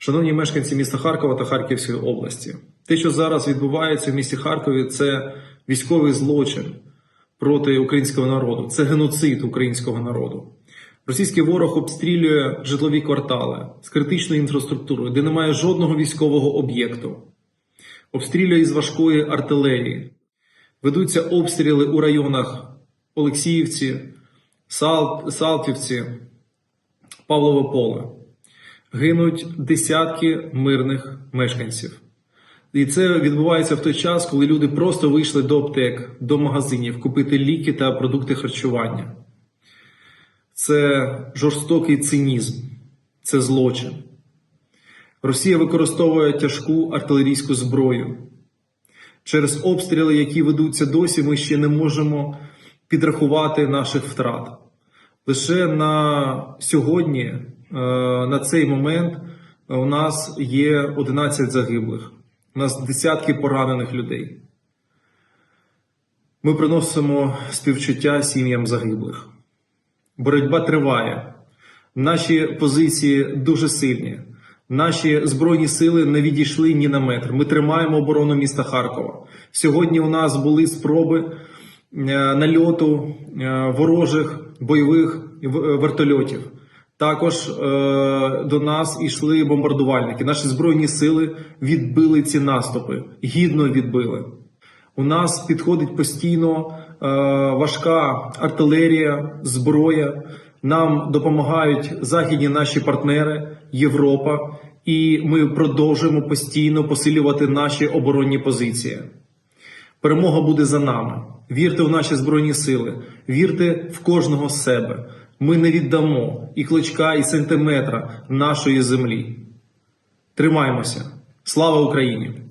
Шановні мешканці міста Харкова та Харківської області, те, що зараз відбувається в місті Харкові, це військовий злочин проти українського народу, це геноцид українського народу. Російський ворог обстрілює житлові квартали з критичною інфраструктурою, де немає жодного військового об'єкту, обстрілює із важкої артилерії. Ведуться обстріли у районах Олексіївці, Сал... Салтівці, Павлове Поле. Гинуть десятки мирних мешканців. І це відбувається в той час, коли люди просто вийшли до аптек, до магазинів купити ліки та продукти харчування. Це жорстокий цинізм, це злочин. Росія використовує тяжку артилерійську зброю. Через обстріли, які ведуться досі, ми ще не можемо підрахувати наших втрат. Лише на сьогодні, на цей момент, е, у нас є 11 загиблих, у нас десятки поранених людей. Ми приносимо співчуття сім'ям загиблих. Боротьба триває. Наші позиції дуже сильні. Наші збройні сили не відійшли ні на метр. Ми тримаємо оборону міста Харкова. Сьогодні у нас були спроби е, нальоту е, ворожих бойових вертольотів. Також е, до нас йшли бомбардувальники. Наші збройні сили відбили ці наступи, гідно відбили. У нас підходить постійно е, важка артилерія, зброя. Нам допомагають західні наші партнери, Європа, і ми продовжуємо постійно посилювати наші оборонні позиції. Перемога буде за нами. Вірте в наші збройні сили, вірте в кожного з себе. Ми не віддамо і клочка, і сантиметра нашої землі. Тримаймося. Слава Україні!